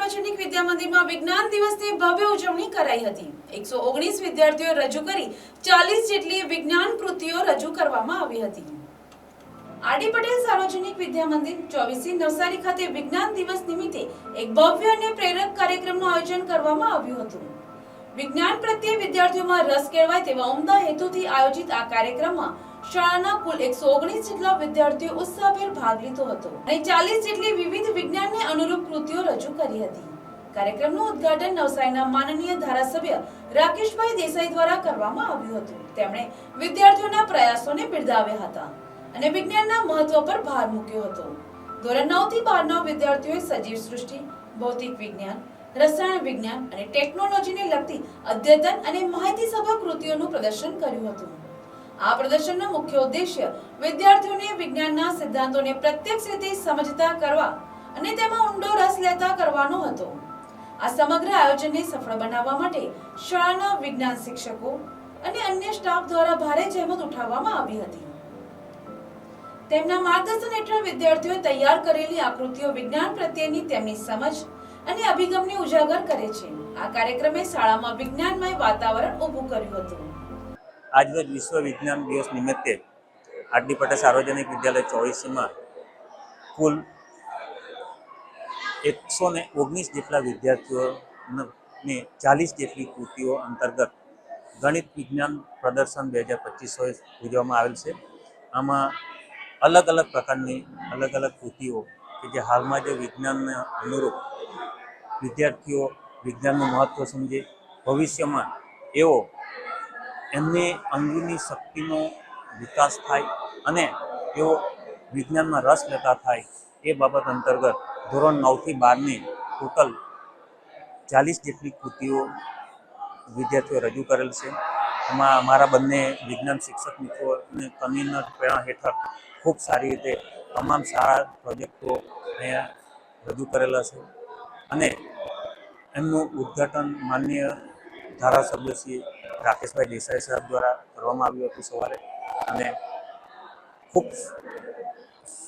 સાર્વજનિક વિદ્યા મંદિરમાં વિજ્ઞાન દિવસની ભવ્ય ઉજવણી કરાઈ હતી. એકસો ઓગણીસ વિદ્યાર્થીઓએ રજૂ કરી ચાલીસ જેટલી વિજ્ઞાન કૃતિઓ રજૂ કરવામાં આવી હતી. આરડી પટેલ સાર્વજનિક વિદ્યા મંદિર ચોવીસી નવસારી ખાતે વિજ્ઞાન દિવસ નિમિત્તે એક ભવ્ય અને પ્રેરક કાર્યક્રમનું આયોજન કરવામાં આવ્યું હતું. વિજ્ઞાન પ્રત્યે વિદ્યાર્થીઓમાં રસ કેળવાય તેવા ઉમદા હેતુથી આયોજિત આ કાર્યક્રમમાં શાળાના કુલ એકસો ઓગણીસ જેટલા વિદ્યાર્થીઓ ઉત્સાહભેર ભાગ લીધો હતો અને ચાલીસ જેટલી વિવિધ વિજ્ઞાનને અનુરૂપ કૃતિઓ રજૂ કરી હતી. કાર્યક્રમનું ઉદ્ઘાટન નવસારીના માનનીય ધારાસભ્ય રાકેશભાઈ દેસાઈ દ્વારા કરવામાં આવ્યું હતું. તેમણે વિદ્યાર્થીઓના પ્રયાસોને બિરદાવ્યા હતા અને વિજ્ઞાનના મહત્વ પર ભાર મૂક્યો હતો. ધોરણ 9 થી 12 ના વિદ્યાર્થીઓએ સજીવ સૃષ્ટિ, ભૌતિક વિજ્ઞાન, રસાયણ વિજ્ઞાન અને ટેકનોલોજીને લગતી અદ્યતન અને માહિતીસભર કૃતિઓનું પ્રદર્શન કર્યું હતું. આ પ્રદર્શનનો મુખ્ય ઉદ્દેશ્ય વિદ્યાર્થીઓને વિજ્ઞાનના સિદ્ધાંતોને પ્રત્યક્ષ રીતે સમજતા કરવા અને તેમાં ઊંડો રસ લેતા કરવાનો હતો. આ સમગ્ર આયોજનને સફળ બનાવવા માટે શાળાના વિજ્ઞાન શિક્ષકો અને અન્ય સ્ટાફ દ્વારા ભારે જહેમત ઉઠાવવામાં આવી હતી. તેમના માર્ગદર્શન હેઠળ વિદ્યાર્થીઓએ તૈયાર કરેલી આકૃતિઓ વિજ્ઞાન પ્રત્યેની તેમની સમજ અને અભિગમને ઉજાગર કરે છે. આ કાર્યક્રમે શાળામાં વિજ્ઞાનમય વાતાવરણ ઊભું કર્યું હતું. આજરોજ વિશ્વ વિજ્ઞાન દિવસ નિમિત્તે આટલી પટેલ સાર્વજનિક વિદ્યાલય ચોવીસીમાં કુલ એકસો ને ઓગણીસ જેટલા વિદ્યાર્થીઓને ચાલીસ જેટલી કૃતિઓ અંતર્ગત ગણિત વિજ્ઞાન પ્રદર્શન બે હજાર પચીસોએ યોજવામાં આવેલ છે. આમાં અલગ અલગ પ્રકારની અલગ અલગ કૃતિઓ કે જે હાલમાં જે વિજ્ઞાનને અનુરૂપ વિદ્યાર્થીઓ વિજ્ઞાનનું મહત્ત્વ સમજે, ભવિષ્યમાં એવો એમની અંગની શક્તિનો વિકાસ થાય અને તેઓ વિજ્ઞાનમાં રસ લેતા થાય એ બાબત અંતર્ગત ધોરણ નવથી બારની ટોટલ ચાલીસ જેટલી કૃતિઓ વિદ્યાર્થીઓ રજૂ કરેલ છે. એમાં અમારા બંને વિજ્ઞાન શિક્ષક મિત્રો અને કન્વીનર પ્રેરણા હેઠળ ખૂબ સારી રીતે તમામ સારા પ્રોજેક્ટો અહીંયા રજૂ કરેલા છે અને એમનું ઉદ્ઘાટન માનનીય ધારાસભ્ય શ્રી રાકેશભાઈ દેસાઈ સાહેબ દ્વારા કરવામાં આવ્યું હતું સવારે. અને ખૂબ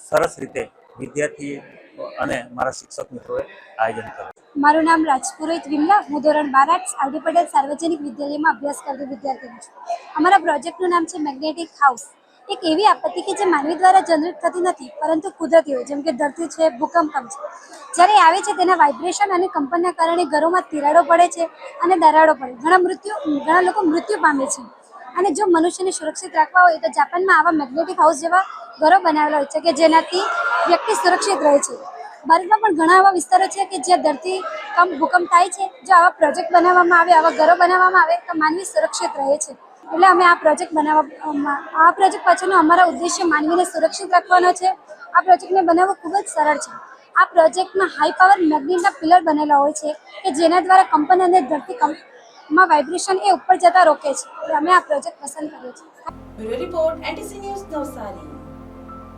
સરસ રીતે વિદ્યાર્થી અને મારા શિક્ષક મિત્રોએ આયોજન કર્યું. મારું નામ રાજપુરોહિત વિમલા. હું ધોરણ બાર આર્ટ્સ પટેલ સાર્વજનિક વિદ્યાલયમાં અભ્યાસ કરતી વિદ્યાર્થીની છું. અમારા પ્રોજેક્ટનું નામ છે મેગ્નેટિક હાઉસ. એક એવી આપત્તિ કે જે માનવી દ્વારા જનરેટ થતી નથી, પરંતુ કુદરતી હોય જેમ કે ધરતી છે ભૂકંપ છે. જ્યારે આવે છે તેના વાઇબ્રેશન અને કંપનના કારણે ઘરોમાં તિરાડો પડે છે અને દરાડો પડે. ઘણા મૃત્યુ, ઘણા લોકો મૃત્યુ પામે છે. અને જો મનુષ્યને સુરક્ષિત રાખવા હોય તો જાપાનમાં આવા મેગ્નેટિક હાઉસ જેવા ઘરો બનાવેલા હોય છે કે જેનાથી વ્યક્તિ સુરક્ષિત રહે છે. ભારતમાં પણ ઘણા એવા વિસ્તારો છે કે જ્યાં ધરતી કમ ભૂકંપ થાય છે. જો આવા પ્રોજેક્ટ બનાવવામાં આવે, આવા ઘરો બનાવવામાં આવે તો માનવી સુરક્ષિત રહે છે. એટલે અમે આ પ્રોજેક્ટ બનાવવા આ પ્રોજેક્ટ પાછળનો અમારા ઉદ્દેશ્ય માનવીને સુરક્ષિત રાખવાનો છે. આ પ્રોજેક્ટને બનાવવો ખૂબ જ સરળ છે. આ પ્રોજેક્ટમાં હાઈ પાવર મેગ્નેટના પિલર બનેલા હોય છે કે જેના દ્વારા કંપન અને ધરતી કંપમાં વાઇબ્રેશન એ ઉપર જતા રોકે છે. અમે આ પ્રોજેક્ટ પસંદ કર્યો છે રિપોર્ટ એનટીસી ન્યૂઝ નવસારી.